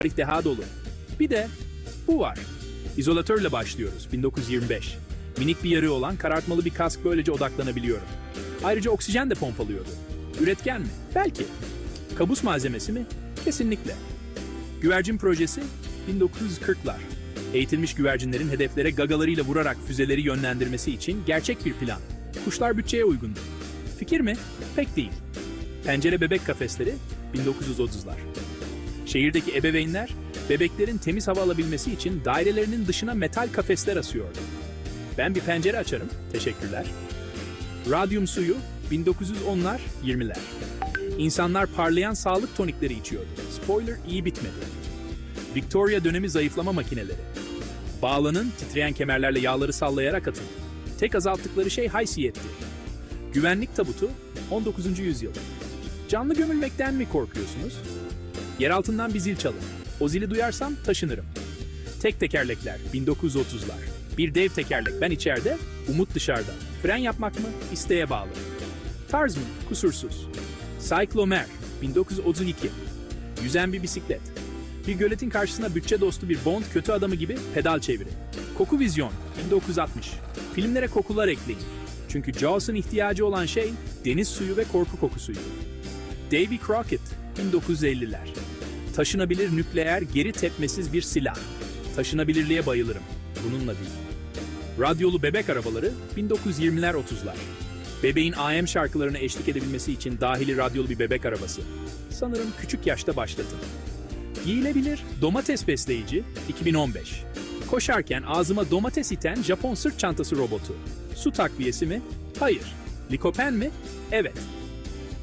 tarih daha dolu. Bir de bu var. İzolatörle başlıyoruz 1925. Minik bir yarığı olan karartmalı bir kask böylece odaklanabiliyorum. Ayrıca oksijen de pompalıyordu. Üretken mi? Belki. Kabus malzemesi mi? Kesinlikle. Güvercin projesi 1940'lar. Eğitilmiş güvercinlerin hedeflere gagalarıyla vurarak füzeleri yönlendirmesi için gerçek bir plan. Kuşlar bütçeye uygundu. Fikir mi? Pek değil. Pencere bebek kafesleri 1930'lar. Şehirdeki ebeveynler bebeklerin temiz hava alabilmesi için dairelerinin dışına metal kafesler asıyordu. Ben bir pencere açarım. Teşekkürler. Radyum suyu 1910'lar 20'ler. İnsanlar parlayan sağlık tonikleri içiyordu. Spoiler iyi bitmedi. Victoria dönemi zayıflama makineleri. Bağlanın titreyen kemerlerle yağları sallayarak atın. Tek azalttıkları şey haysiyetti. Güvenlik tabutu 19. yüzyıl. Canlı gömülmekten mi korkuyorsunuz? Yer altından bir zil çalın. O zili duyarsam taşınırım. Tek tekerlekler 1930'lar. Bir dev tekerlek ben içeride, umut dışarıda. Fren yapmak mı? İsteğe bağlı. Tarz mı? Kusursuz. Cyclomer 1932. Yüzen bir bisiklet. Bir göletin karşısına bütçe dostu bir Bond kötü adamı gibi pedal çeviri. Koku Vizyon 1960. Filmlere kokular ekleyin. Çünkü Jaws'ın ihtiyacı olan şey deniz suyu ve korku kokusuydu. Davy Crockett 1950'ler. Taşınabilir nükleer geri tepmesiz bir silah. Taşınabilirliğe bayılırım. Bununla değil. Radyolu bebek arabaları 1920'ler 30'lar. Bebeğin AM şarkılarına eşlik edebilmesi için dahili radyolu bir bebek arabası. Sanırım küçük yaşta başlatın. Giyilebilir domates besleyici 2015. Koşarken ağzıma domates iten Japon sırt çantası robotu. Su takviyesi mi? Hayır. Likopen mi? Evet.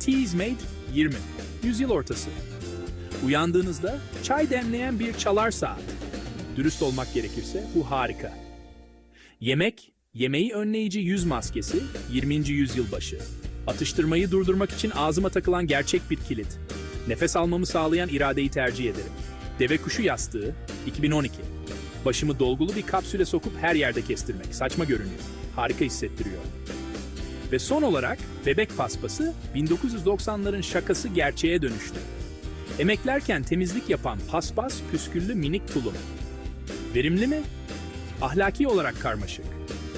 Teas Made 20. Yüzyıl ortası. Uyandığınızda çay demleyen bir çalar saat. Dürüst olmak gerekirse bu harika. Yemek, yemeği önleyici yüz maskesi 20. yüzyıl başı. Atıştırmayı durdurmak için ağzıma takılan gerçek bir kilit. Nefes almamı sağlayan iradeyi tercih ederim. Deve kuşu yastığı 2012. Başımı dolgulu bir kapsüle sokup her yerde kestirmek. Saçma görünüyor. Harika hissettiriyor. Ve son olarak bebek paspası 1990'ların şakası gerçeğe dönüştü. Emeklerken temizlik yapan paspas püsküllü minik tulum. Verimli mi? Ahlaki olarak karmaşık.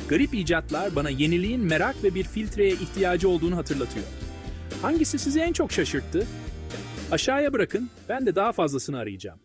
Garip icatlar bana yeniliğin merak ve bir filtreye ihtiyacı olduğunu hatırlatıyor. Hangisi sizi en çok şaşırttı? Aşağıya bırakın, ben de daha fazlasını arayacağım.